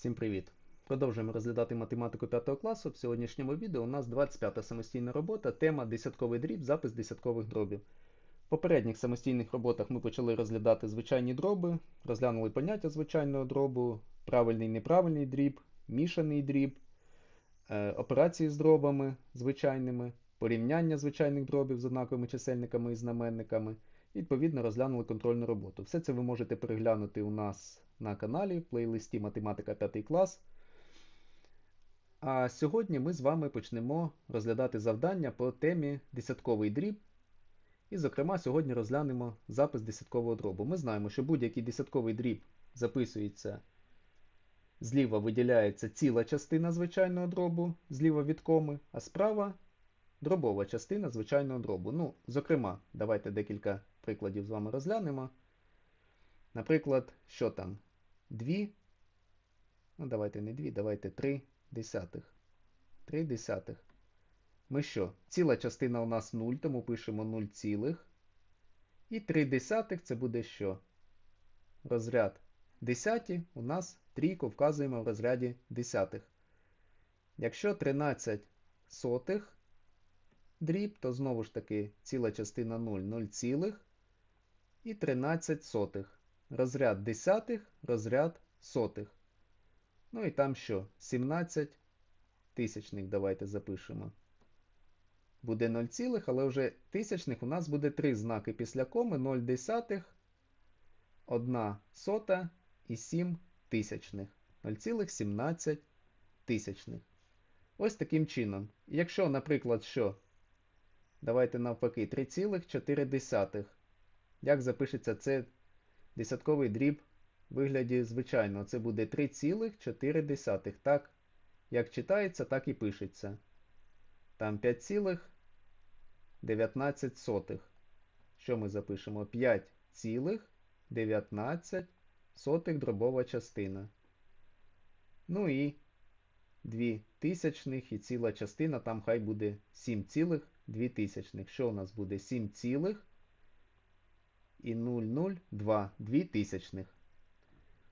Всім привіт! Продовжуємо розглядати математику 5 класу. В сьогоднішньому відео у нас 25 самостійна робота, тема десятковий дріб, запис десяткових дробів. В попередніх самостійних роботах ми почали розглядати звичайні дроби, розглянули поняття звичайного дробу, правильний неправильний дріб, мішаний дріб, е, операції з дробами звичайними, порівняння звичайних дробів з однаковими чисельниками і знаменниками. Відповідно, розглянули контрольну роботу. Все це ви можете переглянути у нас на каналі в плейлисті Математика 5 клас. А сьогодні ми з вами почнемо розглядати завдання по темі десятковий дріб. І, зокрема, сьогодні розглянемо запис десяткового дробу. Ми знаємо, що будь-який десятковий дріб записується, зліва виділяється ціла частина звичайного дробу, зліва від коми, а справа дробова частина звичайного дробу. Ну, зокрема, давайте декілька прикладів з вами розглянемо. Наприклад, що там? 2, ну давайте не 2, давайте 3 десятих. 3 десятих. Ми що? Ціла частина у нас 0, тому пишемо 0 цілих. І 3 десятих це буде що? Розряд десяті у нас трійку вказуємо в розряді десятих. Якщо 13 сотих дріб, то знову ж таки ціла частина 0, 0 цілих і 13 сотих. Розряд десятих, розряд сотих. Ну і там що? 17 тисячних давайте запишемо. Буде 0 цілих, але вже тисячних у нас буде 3 знаки після коми 0 десятих, 1 сота і 7 тисячних. 0,17 тисячних. Ось таким чином. Якщо, наприклад, що? Давайте навпаки 3,4. Як запишеться це десятковий дріб вигляді звичайного? Це буде 3,4. Так, як читається, так і пишеться. Там 5,19. Що ми запишемо? 5,19 дробова частина. Ну і 2 тисячних і ціла частина, там хай буде 7,2. Що у нас буде? 7 цілих і 0,02 2 тисячних.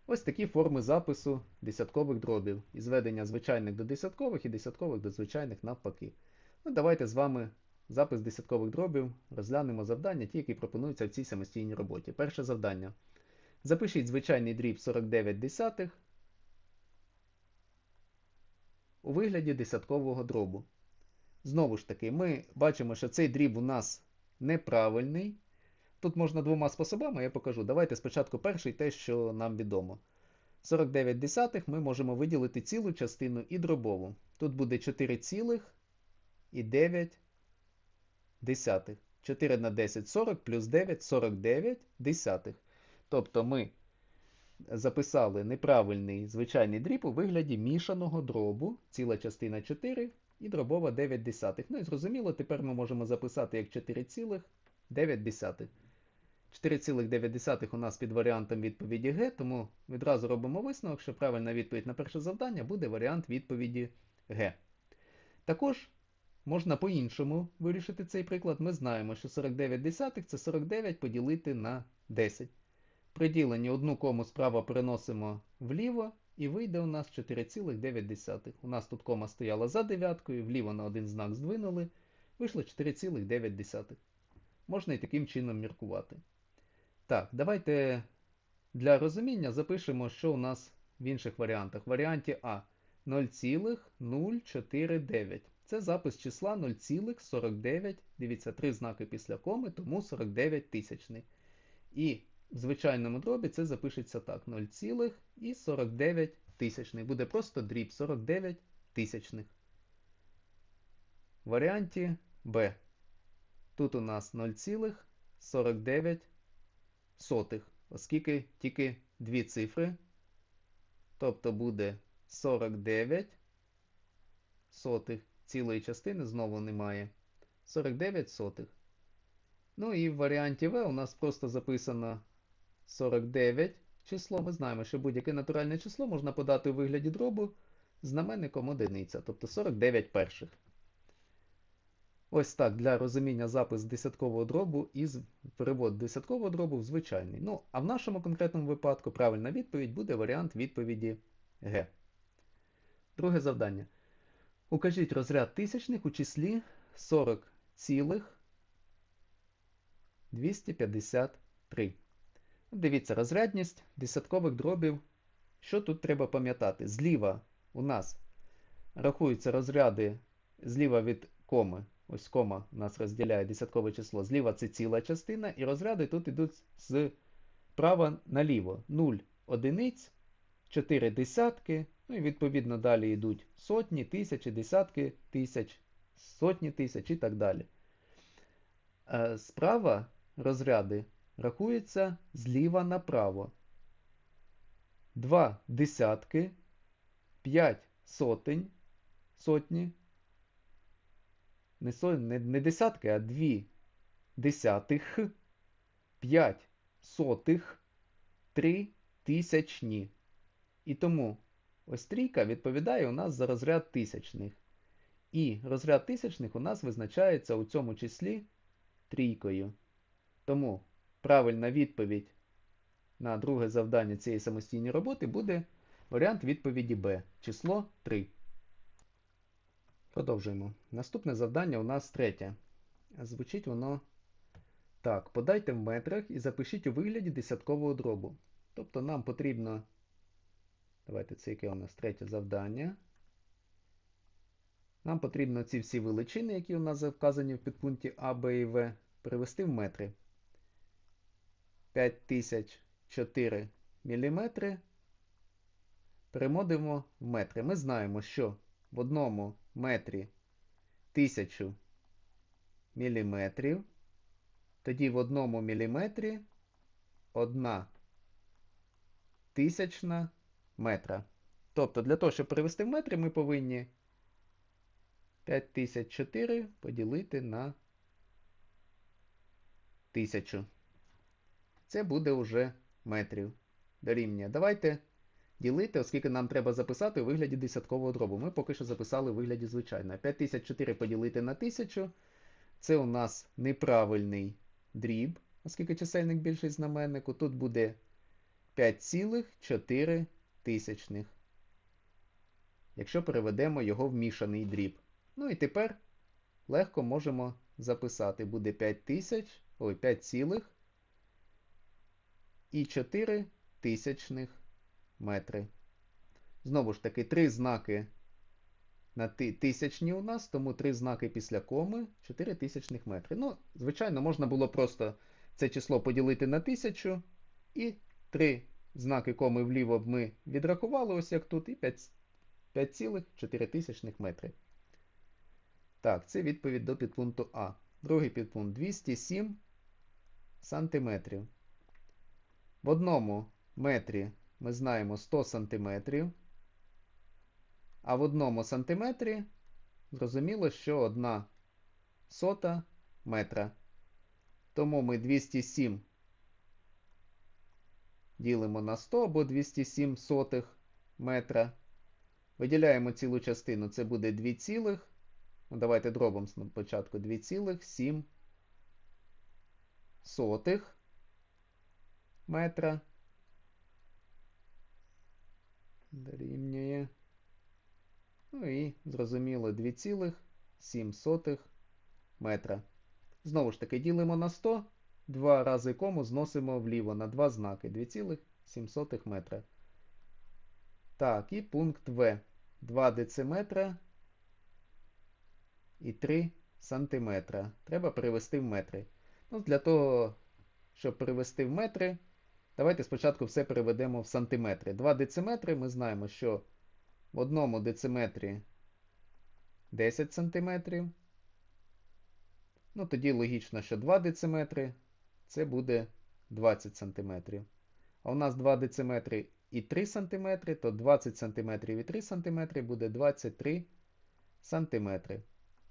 Ось такі форми запису десяткових дробів. І зведення звичайних до десяткових і десяткових до звичайних навпаки. Ну, Давайте з вами запис десяткових дробів розглянемо завдання, ті, які пропонуються в цій самостійній роботі. Перше завдання. Запишіть звичайний дріб 49 десятих у вигляді десяткового дробу. Знову ж таки, ми бачимо, що цей дріб у нас неправильний. Тут можна двома способами, я покажу. Давайте спочатку перший те, що нам відомо. 49 десятих ми можемо виділити цілу частину і дробову. Тут буде 4 цілих і 9 десятих. 4 на 10 40 плюс 9 49 десятих. Тобто ми записали неправильний звичайний дріб у вигляді мішаного дробу, ціла частина 4 і дробова 9 десятих. Ну і зрозуміло, тепер ми можемо записати як 4,9 десятих. 4,9 у нас під варіантом відповіді Г, тому відразу робимо висновок, що правильна відповідь на перше завдання буде варіант відповіді Г. Також можна по-іншому вирішити цей приклад. Ми знаємо, що 49 десятих це 49 поділити на 10. При діленні одну кому справа переносимо вліво, і вийде у нас 4,9. У нас тут кома стояла за дев'яткою, вліво на один знак здвинули, вийшло 4,9. Можна і таким чином міркувати. Так, давайте для розуміння запишемо, що у нас в інших варіантах. В варіанті А 0,049. Це запис числа 0,49. Дивіться, три знаки після коми, тому 49 тисячний. І в звичайному дробі це запишеться так: 0,49 тисячних. Буде просто дріб 49 тисячних. В варіанті Б. Тут у нас 0,49 сотих, оскільки тільки дві цифри. Тобто буде 49 сотих. Цілої частини знову немає. 49 сотих. Ну і в варіанті В у нас просто записано 49 число. Ми знаємо, що будь-яке натуральне число можна подати у вигляді дробу знаменником одиниця, тобто 49 перших. Ось так для розуміння запис десяткового дробу і перевод десяткового дробу в звичайний. Ну, а в нашому конкретному випадку правильна відповідь буде варіант відповіді Г. Друге завдання. Укажіть розряд тисячних у числі 40,253. Дивіться, розрядність десяткових дробів. Що тут треба пам'ятати? Зліва у нас рахуються розряди зліва від коми. Ось кома нас розділяє десяткове число. Зліва це ціла частина, і розряди тут йдуть з права наліво. 0 одиниць, 4 десятки, ну і відповідно далі йдуть сотні, тисячі, десятки тисяч, сотні тисяч і так далі. Е, Справа розряди рахуються зліва направо. 2 десятки, 5 сотень, сотні. Не, со, не, не десятки, а 2 десятих, 5 сотих, 3 тисячні. І тому ось трійка відповідає у нас за розряд тисячних. І розряд тисячних у нас визначається у цьому числі трійкою. Тому правильна відповідь на друге завдання цієї самостійної роботи буде варіант відповіді Б. Число 3. Продовжуємо. Наступне завдання у нас третє. Звучить воно так. Подайте в метрах і запишіть у вигляді десяткового дробу. Тобто нам потрібно. Давайте це яке у нас третє завдання. Нам потрібно ці всі величини, які у нас вказані в підпункті А, Б і В, перевести в метри. 5004 мм. Перемодимо в метри. Ми знаємо, що в одному метрі 1000 мм. Тоді в одному міліметрі одна тисячна метра. Тобто, для того, щоб перевести в метри, ми повинні 5004 поділити на 1000. Це буде вже метрів. Дорівнює. Давайте ділити, оскільки нам треба записати у вигляді десяткового дробу. Ми поки що записали у вигляді звичайного. 5004 поділити на 1000. Це у нас неправильний дріб, оскільки чисельник більший знаменнику. Тут буде 5,4 тисячних. Якщо переведемо його в мішаний дріб. Ну і тепер легко можемо записати. Буде 5 тисяч, ой, 5 цілих і 4 тисячних метри. Знову ж таки, три знаки на тисячні у нас, тому три знаки після коми 4 тисячних метри. Ну, звичайно, можна було просто це число поділити на тисячу, і три знаки коми вліво б ми відрахували, ось як тут, і 5,4 метри. Так, це відповідь до підпункту А. Другий підпункт 207 сантиметрів. В одному метрі ми знаємо 100 сантиметрів. А в одному сантиметрі зрозуміло, що одна сота метра. Тому ми 207 ділимо на 100 або 207 сотих метра. Виділяємо цілу частину, це буде 2, цілих, ну давайте дробом спочатку 2,7 сотих метра. Дорівнює. Ну і, зрозуміло, 2,7 метра. Знову ж таки, ділимо на 100, два рази кому зносимо вліво на два знаки 2,7 метра. Так, і пункт В. 2 дециметра і 3 сантиметра. Треба перевести в метри. Ну, Для того, щоб перевести в метри, давайте спочатку все переведемо в сантиметри. 2 дециметри ми знаємо, що в одному дециметрі 10 сантиметрів. Ну, тоді логічно, що 2 дециметри це буде 20 сантиметрів. А у нас 2 дециметри і 3 см, то 20 см і 3 см буде 23 см.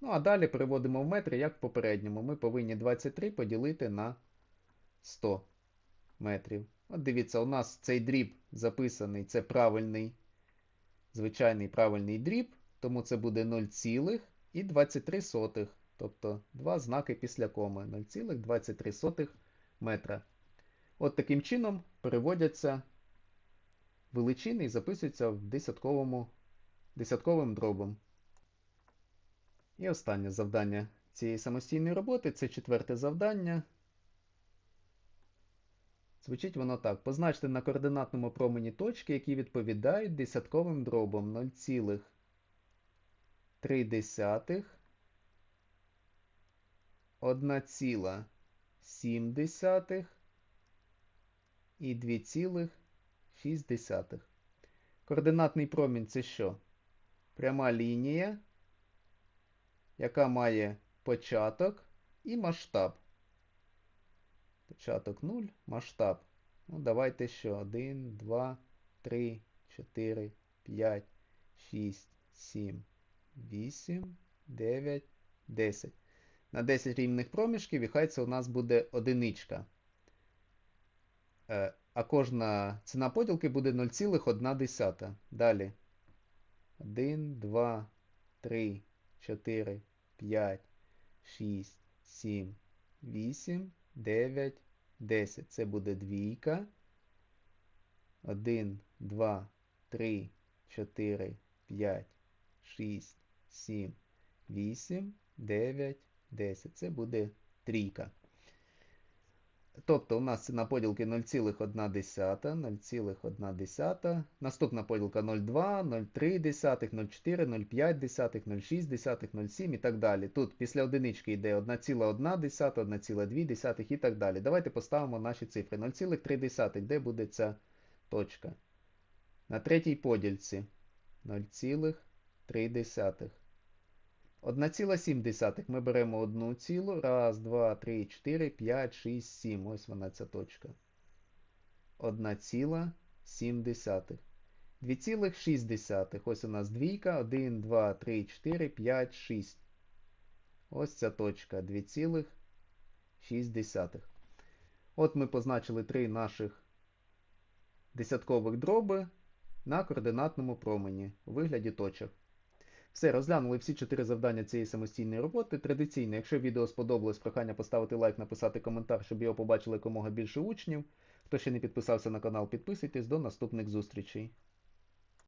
Ну, а далі переводимо в метри, як в попередньому. Ми повинні 23 поділити на 100 метрів. От дивіться, у нас цей дріб записаний, це правильний, звичайний правильний дріб, тому це буде 0,23. Тобто два знаки після коми 0,23 метра. От таким чином переводяться величини і записуються в десятковому десятковим дробом. І останнє завдання цієї самостійної роботи це четверте завдання. Звучить воно так. Позначте на координатному промені точки, які відповідають десятковим дробам 0,3, 1,7 і 2,6. Координатний промінь це що? Пряма лінія, яка має початок і масштаб. Початок 0, масштаб. Ну, давайте що? 1, 2, 3, 4, 5, 6, 7, 8, 9, 10. На 10 рівних проміжків, і хай це у нас буде одиничка. Е, а кожна ціна поділки буде 0,1. Далі. 1, 2, 3, 4, 5, 6, 7, 8, 9, 10. Це буде двійка. 1, 2, 3, 4, 5, 6, 7, 8, 9, 10. Це буде трійка. Тобто у нас ціна поділки 0,1, 0,1. Наступна поділка 0,2, 0,3, 0,4, 0,5, 0,6, 0,7 і так далі. Тут після одинички йде 1,1, 1,2 і так далі. Давайте поставимо наші цифри. 0,3, де буде ця точка? На третій подільці 0,3. 1,7 ми беремо одну цілу. Раз, два, три, 4, 5, 6, 7. Ось вона ця точка. 1,7. 2,6. Ось у нас двійка. 1, 2, 3, 4, 5, 6. Ось ця точка. 2,6. От ми позначили три наших десяткових дроби на координатному промені у вигляді точок. Все, розглянули всі чотири завдання цієї самостійної роботи. Традиційно, якщо відео сподобалось, прохання поставити лайк, написати коментар, щоб його побачили якомога більше учнів. Хто ще не підписався на канал, підписуйтесь. До наступних зустрічей.